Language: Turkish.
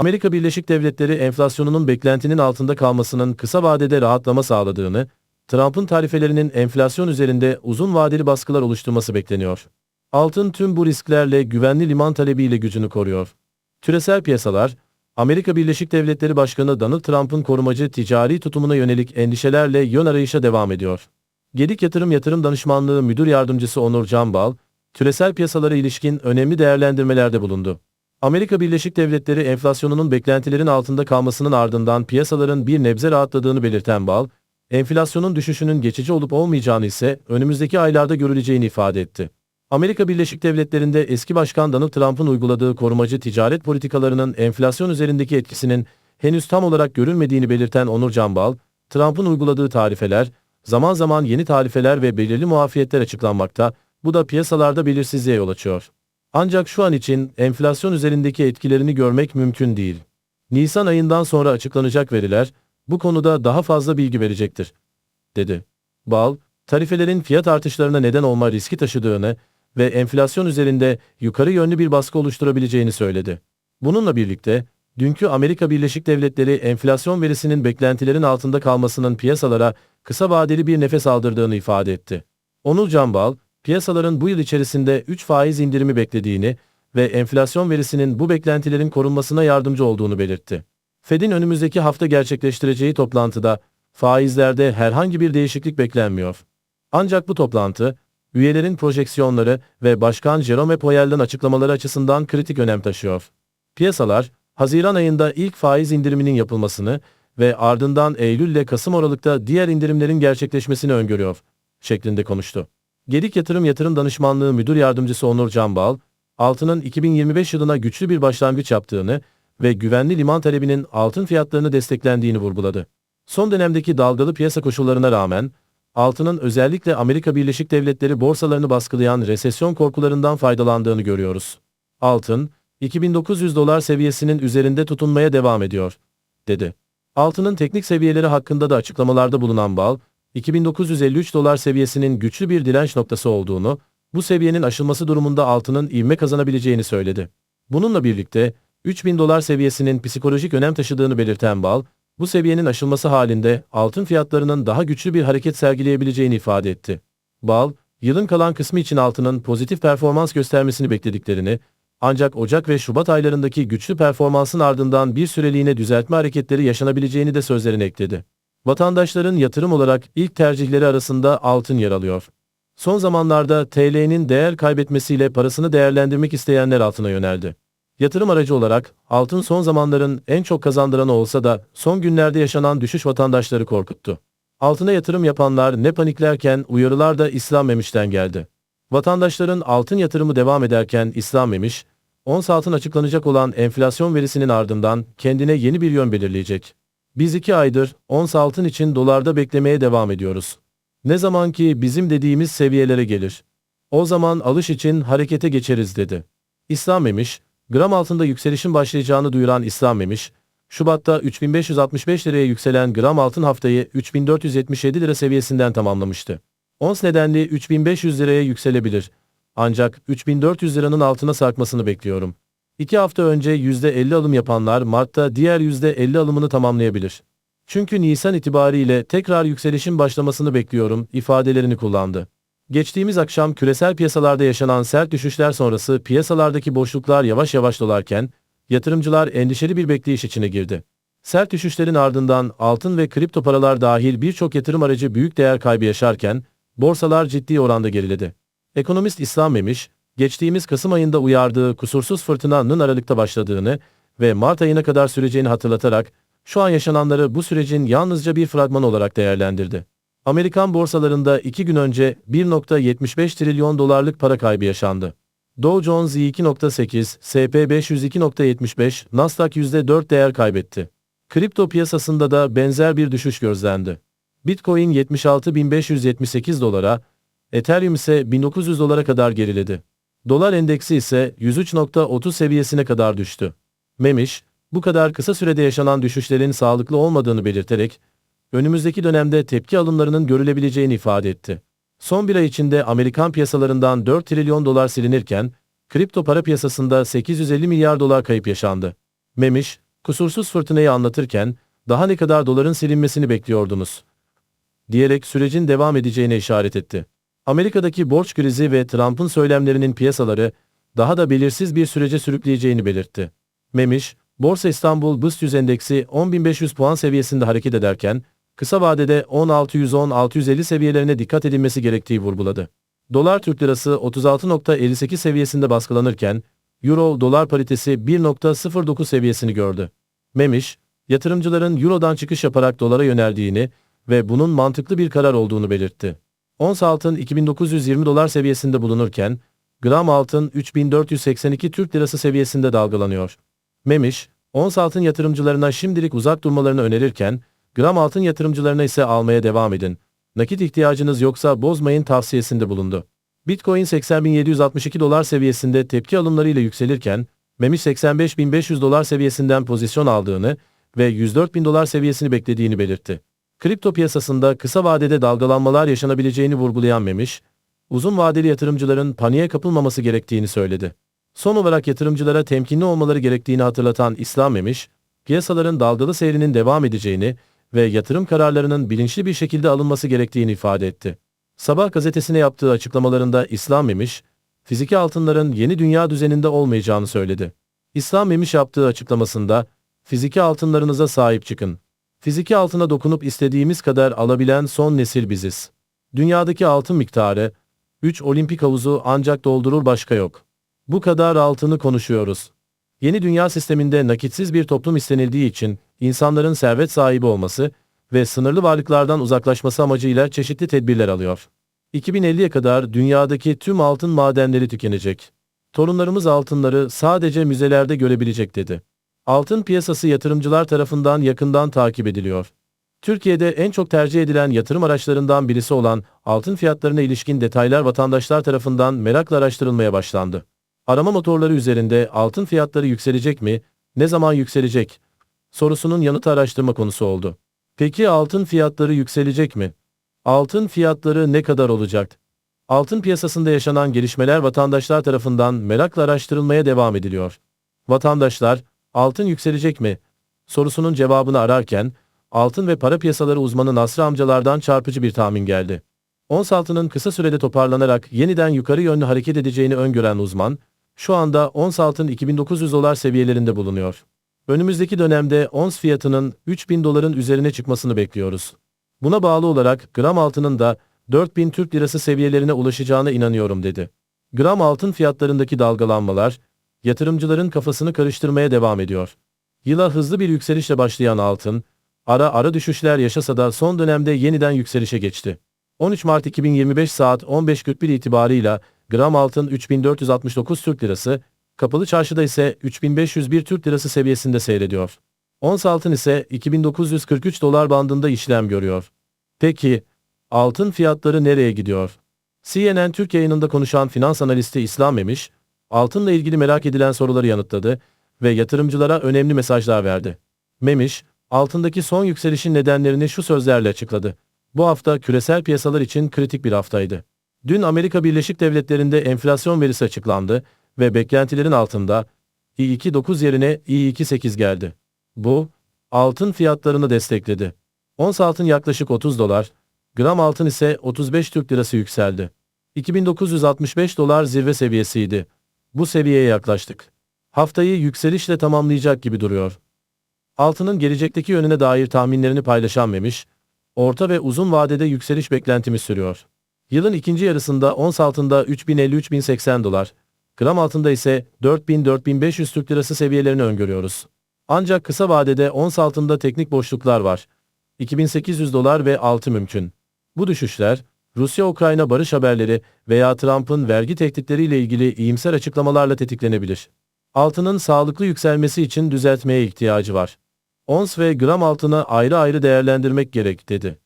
Amerika Birleşik Devletleri enflasyonunun beklentinin altında kalmasının kısa vadede rahatlama sağladığını, Trump'ın tarifelerinin enflasyon üzerinde uzun vadeli baskılar oluşturması bekleniyor. Altın tüm bu risklerle güvenli liman talebiyle gücünü koruyor. Küresel piyasalar, Amerika Birleşik Devletleri Başkanı Donald Trump'ın korumacı ticari tutumuna yönelik endişelerle yön arayışa devam ediyor. Gedik Yatırım Yatırım Danışmanlığı Müdür Yardımcısı Onur Canbal, küresel piyasalara ilişkin önemli değerlendirmelerde bulundu. Amerika Birleşik Devletleri enflasyonunun beklentilerin altında kalmasının ardından piyasaların bir nebze rahatladığını belirten Bal, enflasyonun düşüşünün geçici olup olmayacağını ise önümüzdeki aylarda görüleceğini ifade etti. Amerika Birleşik Devletleri'nde eski başkan Donald Trump'ın uyguladığı korumacı ticaret politikalarının enflasyon üzerindeki etkisinin henüz tam olarak görülmediğini belirten Onur Canbal, Trump'ın uyguladığı tarifeler, zaman zaman yeni tarifeler ve belirli muafiyetler açıklanmakta, bu da piyasalarda belirsizliğe yol açıyor. Ancak şu an için enflasyon üzerindeki etkilerini görmek mümkün değil. Nisan ayından sonra açıklanacak veriler bu konuda daha fazla bilgi verecektir, dedi. Bal, tarifelerin fiyat artışlarına neden olma riski taşıdığını ve enflasyon üzerinde yukarı yönlü bir baskı oluşturabileceğini söyledi. Bununla birlikte, dünkü Amerika Birleşik Devletleri enflasyon verisinin beklentilerin altında kalmasının piyasalara kısa vadeli bir nefes aldırdığını ifade etti. Onur Canbal, piyasaların bu yıl içerisinde 3 faiz indirimi beklediğini ve enflasyon verisinin bu beklentilerin korunmasına yardımcı olduğunu belirtti. Fed'in önümüzdeki hafta gerçekleştireceği toplantıda faizlerde herhangi bir değişiklik beklenmiyor. Ancak bu toplantı, üyelerin projeksiyonları ve Başkan Jerome Powell'den açıklamaları açısından kritik önem taşıyor. Piyasalar, Haziran ayında ilk faiz indiriminin yapılmasını ve ardından Eylül ile Kasım Aralık'ta diğer indirimlerin gerçekleşmesini öngörüyor, şeklinde konuştu. Gedik Yatırım Yatırım Danışmanlığı Müdür Yardımcısı Onur Canbal, altının 2025 yılına güçlü bir başlangıç yaptığını ve güvenli liman talebinin altın fiyatlarını desteklendiğini vurguladı. Son dönemdeki dalgalı piyasa koşullarına rağmen, altının özellikle Amerika Birleşik Devletleri borsalarını baskılayan resesyon korkularından faydalandığını görüyoruz. Altın, 2900 dolar seviyesinin üzerinde tutunmaya devam ediyor, dedi. Altının teknik seviyeleri hakkında da açıklamalarda bulunan Bal, 2953 dolar seviyesinin güçlü bir direnç noktası olduğunu, bu seviyenin aşılması durumunda altının ivme kazanabileceğini söyledi. Bununla birlikte, 3000 dolar seviyesinin psikolojik önem taşıdığını belirten Bal, bu seviyenin aşılması halinde altın fiyatlarının daha güçlü bir hareket sergileyebileceğini ifade etti. Bal, yılın kalan kısmı için altının pozitif performans göstermesini beklediklerini, ancak Ocak ve Şubat aylarındaki güçlü performansın ardından bir süreliğine düzeltme hareketleri yaşanabileceğini de sözlerine ekledi. Vatandaşların yatırım olarak ilk tercihleri arasında altın yer alıyor. Son zamanlarda TL'nin değer kaybetmesiyle parasını değerlendirmek isteyenler altına yöneldi. Yatırım aracı olarak altın son zamanların en çok kazandıranı olsa da son günlerde yaşanan düşüş vatandaşları korkuttu. Altına yatırım yapanlar ne paniklerken uyarılar da İslam Memiş'ten geldi. Vatandaşların altın yatırımı devam ederken İslam Memiş, ons altın açıklanacak olan enflasyon verisinin ardından kendine yeni bir yön belirleyecek. Biz iki aydır ons altın için dolarda beklemeye devam ediyoruz. Ne zaman ki bizim dediğimiz seviyelere gelir. O zaman alış için harekete geçeriz dedi. İslam Memiş, gram altında yükselişin başlayacağını duyuran İslam Memiş, Şubat'ta 3565 liraya yükselen gram altın haftayı 3477 lira seviyesinden tamamlamıştı. Ons nedenli 3500 liraya yükselebilir. Ancak 3400 liranın altına sarkmasını bekliyorum. İki hafta önce %50 alım yapanlar Mart'ta diğer %50 alımını tamamlayabilir. Çünkü Nisan itibariyle tekrar yükselişin başlamasını bekliyorum ifadelerini kullandı. Geçtiğimiz akşam küresel piyasalarda yaşanan sert düşüşler sonrası piyasalardaki boşluklar yavaş yavaş dolarken, yatırımcılar endişeli bir bekleyiş içine girdi. Sert düşüşlerin ardından altın ve kripto paralar dahil birçok yatırım aracı büyük değer kaybı yaşarken, borsalar ciddi oranda geriledi. Ekonomist İslam Memiş, geçtiğimiz Kasım ayında uyardığı kusursuz fırtınanın Aralık'ta başladığını ve Mart ayına kadar süreceğini hatırlatarak, şu an yaşananları bu sürecin yalnızca bir fragman olarak değerlendirdi. Amerikan borsalarında iki gün önce 1.75 trilyon dolarlık para kaybı yaşandı. Dow Jones Y2.8, SP 502.75, Nasdaq %4 değer kaybetti. Kripto piyasasında da benzer bir düşüş gözlendi. Bitcoin 76.578 dolara, Ethereum ise 1900 dolara kadar geriledi. Dolar endeksi ise 103.30 seviyesine kadar düştü. Memiş, bu kadar kısa sürede yaşanan düşüşlerin sağlıklı olmadığını belirterek, önümüzdeki dönemde tepki alımlarının görülebileceğini ifade etti. Son bir ay içinde Amerikan piyasalarından 4 trilyon dolar silinirken, kripto para piyasasında 850 milyar dolar kayıp yaşandı. Memiş, Kusursuz fırtınayı anlatırken daha ne kadar doların silinmesini bekliyordunuz? diyerek sürecin devam edeceğine işaret etti. Amerika'daki borç krizi ve Trump'ın söylemlerinin piyasaları daha da belirsiz bir sürece sürükleyeceğini belirtti. Memiş, Borsa İstanbul BIST 100 endeksi 10.500 puan seviyesinde hareket ederken, kısa vadede 1610-650 seviyelerine dikkat edilmesi gerektiği vurguladı. Dolar Türk Lirası 36.58 seviyesinde baskılanırken, Euro dolar paritesi 1.09 seviyesini gördü. Memiş, yatırımcıların Euro'dan çıkış yaparak dolara yöneldiğini ve bunun mantıklı bir karar olduğunu belirtti. Ons altın 2920 dolar seviyesinde bulunurken, gram altın 3482 Türk Lirası seviyesinde dalgalanıyor. Memiş, ons altın yatırımcılarına şimdilik uzak durmalarını önerirken, gram altın yatırımcılarına ise almaya devam edin. Nakit ihtiyacınız yoksa bozmayın tavsiyesinde bulundu. Bitcoin 80.762 dolar seviyesinde tepki alımlarıyla yükselirken, Memiş 85.500 dolar seviyesinden pozisyon aldığını ve 104.000 dolar seviyesini beklediğini belirtti. Kripto piyasasında kısa vadede dalgalanmalar yaşanabileceğini vurgulayan Memiş, uzun vadeli yatırımcıların paniğe kapılmaması gerektiğini söyledi. Son olarak yatırımcılara temkinli olmaları gerektiğini hatırlatan İslam Memiş, piyasaların dalgalı seyrinin devam edeceğini ve yatırım kararlarının bilinçli bir şekilde alınması gerektiğini ifade etti. Sabah gazetesine yaptığı açıklamalarında İslam Memiş, fiziki altınların yeni dünya düzeninde olmayacağını söyledi. İslam Memiş yaptığı açıklamasında, fiziki altınlarınıza sahip çıkın. Fiziki altına dokunup istediğimiz kadar alabilen son nesil biziz. Dünyadaki altın miktarı, 3 olimpik havuzu ancak doldurur başka yok. Bu kadar altını konuşuyoruz. Yeni dünya sisteminde nakitsiz bir toplum istenildiği için insanların servet sahibi olması ve sınırlı varlıklardan uzaklaşması amacıyla çeşitli tedbirler alıyor. 2050'ye kadar dünyadaki tüm altın madenleri tükenecek. Torunlarımız altınları sadece müzelerde görebilecek dedi. Altın piyasası yatırımcılar tarafından yakından takip ediliyor. Türkiye'de en çok tercih edilen yatırım araçlarından birisi olan altın fiyatlarına ilişkin detaylar vatandaşlar tarafından merakla araştırılmaya başlandı. Arama motorları üzerinde altın fiyatları yükselecek mi, ne zaman yükselecek sorusunun yanıtı araştırma konusu oldu. Peki altın fiyatları yükselecek mi? Altın fiyatları ne kadar olacak? Altın piyasasında yaşanan gelişmeler vatandaşlar tarafından merakla araştırılmaya devam ediliyor. Vatandaşlar, altın yükselecek mi? sorusunun cevabını ararken, altın ve para piyasaları uzmanı Nasri amcalardan çarpıcı bir tahmin geldi. Ons altının kısa sürede toparlanarak yeniden yukarı yönlü hareket edeceğini öngören uzman, şu anda ons altın 2900 dolar seviyelerinde bulunuyor. Önümüzdeki dönemde ons fiyatının 3000 doların üzerine çıkmasını bekliyoruz. Buna bağlı olarak gram altının da 4000 Türk lirası seviyelerine ulaşacağına inanıyorum dedi. Gram altın fiyatlarındaki dalgalanmalar, yatırımcıların kafasını karıştırmaya devam ediyor. Yıla hızlı bir yükselişle başlayan altın, ara ara düşüşler yaşasa da son dönemde yeniden yükselişe geçti. 13 Mart 2025 saat 15.41 itibarıyla gram altın 3469 Türk Lirası, kapalı çarşıda ise 3501 Türk Lirası seviyesinde seyrediyor. Ons altın ise 2943 dolar bandında işlem görüyor. Peki, altın fiyatları nereye gidiyor? CNN Türk yayınında konuşan finans analisti İslam Memiş, altınla ilgili merak edilen soruları yanıtladı ve yatırımcılara önemli mesajlar verdi. Memiş, altındaki son yükselişin nedenlerini şu sözlerle açıkladı. Bu hafta küresel piyasalar için kritik bir haftaydı. Dün Amerika Birleşik Devletleri'nde enflasyon verisi açıklandı ve beklentilerin altında i2.9 yerine i2.8 geldi. Bu, altın fiyatlarını destekledi. Ons altın yaklaşık 30 dolar, gram altın ise 35 Türk lirası yükseldi. 2965 dolar zirve seviyesiydi. Bu seviyeye yaklaştık. Haftayı yükselişle tamamlayacak gibi duruyor. Altının gelecekteki yönüne dair tahminlerini paylaşan Memiş, orta ve uzun vadede yükseliş beklentimiz sürüyor. Yılın ikinci yarısında ons altında 3050-3080 dolar, gram altında ise 4000-4500 Türk lirası seviyelerini öngörüyoruz. Ancak kısa vadede ons altında teknik boşluklar var. 2800 dolar ve altı mümkün. Bu düşüşler, Rusya-Ukrayna barış haberleri veya Trump'ın vergi tehditleriyle ilgili iyimser açıklamalarla tetiklenebilir. Altının sağlıklı yükselmesi için düzeltmeye ihtiyacı var. Ons ve gram altını ayrı ayrı değerlendirmek gerek, dedi.